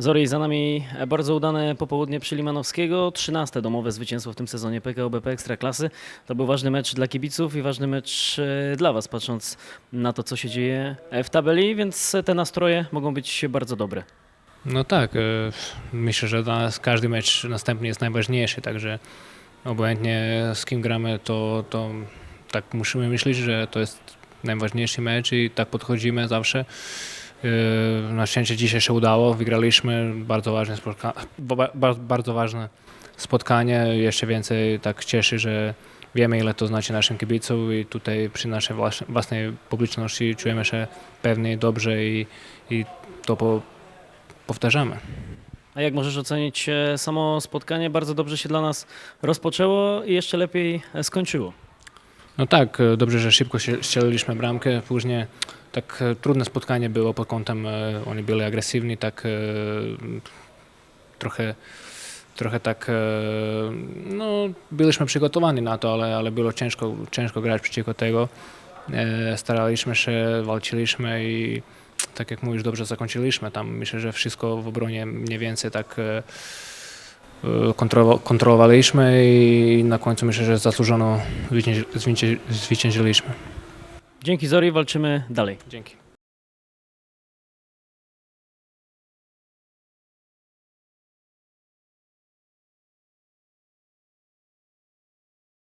Zori, za nami bardzo udane popołudnie przy Limanowskiego. 13 domowe zwycięstwo w tym sezonie PKO BP Ekstraklasy. To był ważny mecz dla kibiców i ważny mecz e, dla Was, patrząc na to, co się dzieje w tabeli, więc te nastroje mogą być bardzo dobre. No tak, e, myślę, że dla nas każdy mecz następny jest najważniejszy, także obojętnie z kim gramy, to, to tak musimy myśleć, że to jest najważniejszy mecz i tak podchodzimy zawsze. E, Na szczęście dzisiaj się udało, wygraliśmy, bardzo ważne, spotka- ba- ba- bardzo ważne spotkanie, jeszcze więcej tak cieszy, że wiemy ile to znaczy naszym kibicom i tutaj przy naszej włas- własnej publiczności czujemy się pewnie dobrze i, i to po, powtarzamy. A jak możesz ocenić e, samo spotkanie? Bardzo dobrze się dla nas rozpoczęło i jeszcze lepiej skończyło. No tak, e, dobrze, że szybko strzeliliśmy bramkę, później tak e, trudne spotkanie było pod kątem, e, oni byli agresywni, tak e, trochę, trochę tak, no byliśmy przygotowani na to, ale, ale było ciężko, ciężko grać przeciwko tego. Staraliśmy się, walczyliśmy i tak jak mówisz, dobrze zakończyliśmy. Tam myślę, że wszystko w obronie mniej więcej tak kontrolo- kontrolowaliśmy i na końcu myślę, że zasłużono zwycięży- zwycięży- zwyciężyliśmy. Dzięki Zori, walczymy dalej. Dzięki.